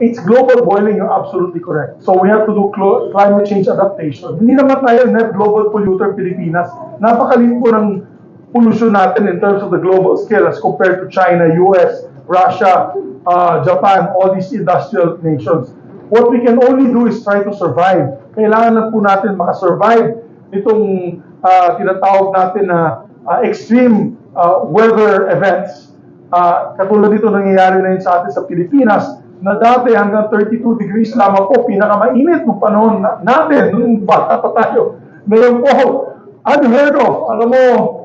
it's global boiling, you're absolutely correct. So we have to do climate change adaptation. Hindi naman tayo net global polluter Pilipinas. Napakaliit po ng pollution natin in terms of the global scale as compared to China, US, Russia, uh, Japan, all these industrial nations. What we can only do is try to survive. Kailangan lang po natin makasurvive itong uh, tinatawag natin na uh, extreme uh, weather events. Uh, katulad dito nangyayari na yun sa atin sa Pilipinas na dati hanggang 32 degrees lamang po, pinakamainit ng panahon na, natin, nung bata pa tayo. Ngayon po, unheard of. Alam mo,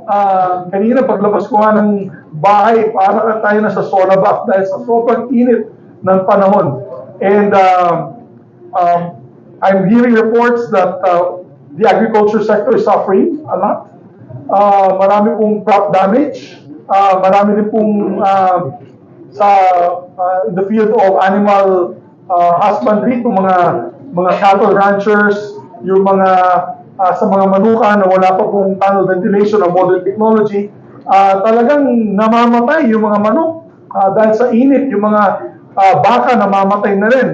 ah, kanina paglabas ko nga ng bahay, para tayo nasa sauna bath dahil sa sobrang init ng panahon. And um, um, I'm hearing reports that uh, the agriculture sector is suffering a lot. Uh, marami pong crop damage. Uh, marami din pong uh, sa uh, in the field of animal uh, husbandry, itong mga mga cattle ranchers, yung mga uh, sa mga manuka na wala pa pong tunnel ventilation o modern technology, uh, talagang namamatay yung mga manok uh, dahil sa init, yung mga uh, baka namamatay na rin.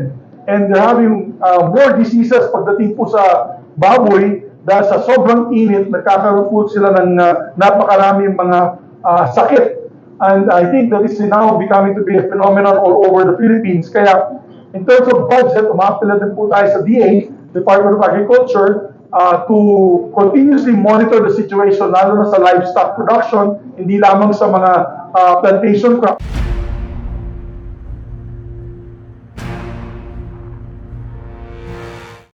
And they're having uh, more diseases pagdating po sa baboy dahil sa sobrang init, nagkakaroon po sila ng uh, napakaraming mga uh, sakit. And I think that is now becoming to be a phenomenon all over the Philippines. Kaya in terms of budget, umapila din po tayo sa DA, Department of Agriculture, uh, to continuously monitor the situation, lalo na sa livestock production, hindi lamang sa mga uh, plantation crops.